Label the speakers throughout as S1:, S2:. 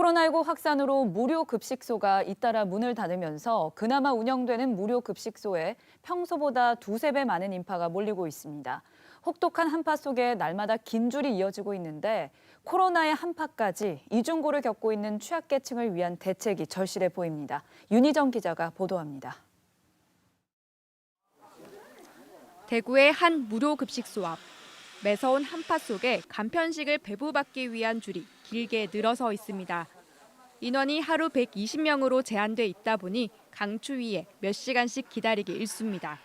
S1: 코로나19 확산으로 무료 급식소가 잇따라 문을 닫으면서 그나마 운영되는 무료 급식소에 평소보다 두세 배 많은 인파가 몰리고 있습니다. 혹독한 한파 속에 날마다 긴 줄이 이어지고 있는데 코로나의 한파까지 이중고를 겪고 있는 취약계층을 위한 대책이 절실해 보입니다. 윤희정 기자가 보도합니다.
S2: 대구의 한 무료 급식소 앞. 매서운 한파 속에 간편식을 배부받기 위한 줄이 길게 늘어서 있습니다. 인원이 하루 120명으로 제한돼 있다 보니 강추위에 몇 시간씩 기다리기 일쑤입니다.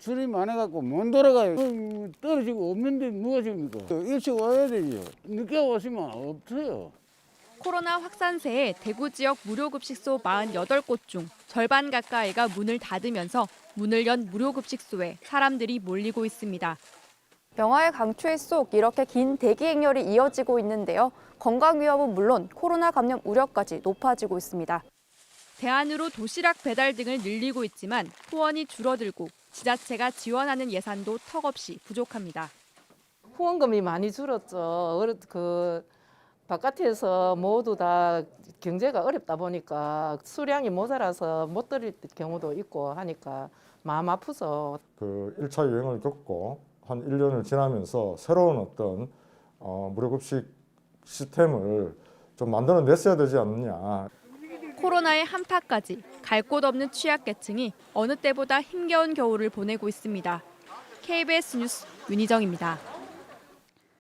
S3: 줄이 많아갖고 못 돌아가요. 어, 떨어지고 없는데 누가 집니까? 일찍 와야 되죠. 늦게 오시면 없어요.
S2: 코로나 확산세에 대구 지역 무료 급식소 48곳 중 절반 가까이가 문을 닫으면서 문을 연 무료 급식소에 사람들이 몰리고 있습니다.
S4: 영하의 강추위 속 이렇게 긴 대기 행렬이 이어지고 있는데요. 건강 위험은 물론 코로나 감염 우려까지 높아지고 있습니다.
S2: 대안으로 도시락 배달 등을 늘리고 있지만 후원이 줄어들고 지자체가 지원하는 예산도 턱없이 부족합니다.
S5: 후원금이 많이 줄었죠. 어르- 그 바깥에서 모두 다 경제가 어렵다 보니까 수량이 모자라서 못 드릴 경우도 있고 하니까 마음 아프죠.
S6: 그 1차 유행을 겪고 한 1년을 지나면서 새로운 어떤 어, 무료급식 시스템을 좀 만들어 냈어야 되지 않느냐.
S2: 코로나의 한파까지 갈 곳 없는 취약계층이 어느 때보다 힘겨운 겨울을 보내고 있습니다. KBS 뉴스 윤희정입니다.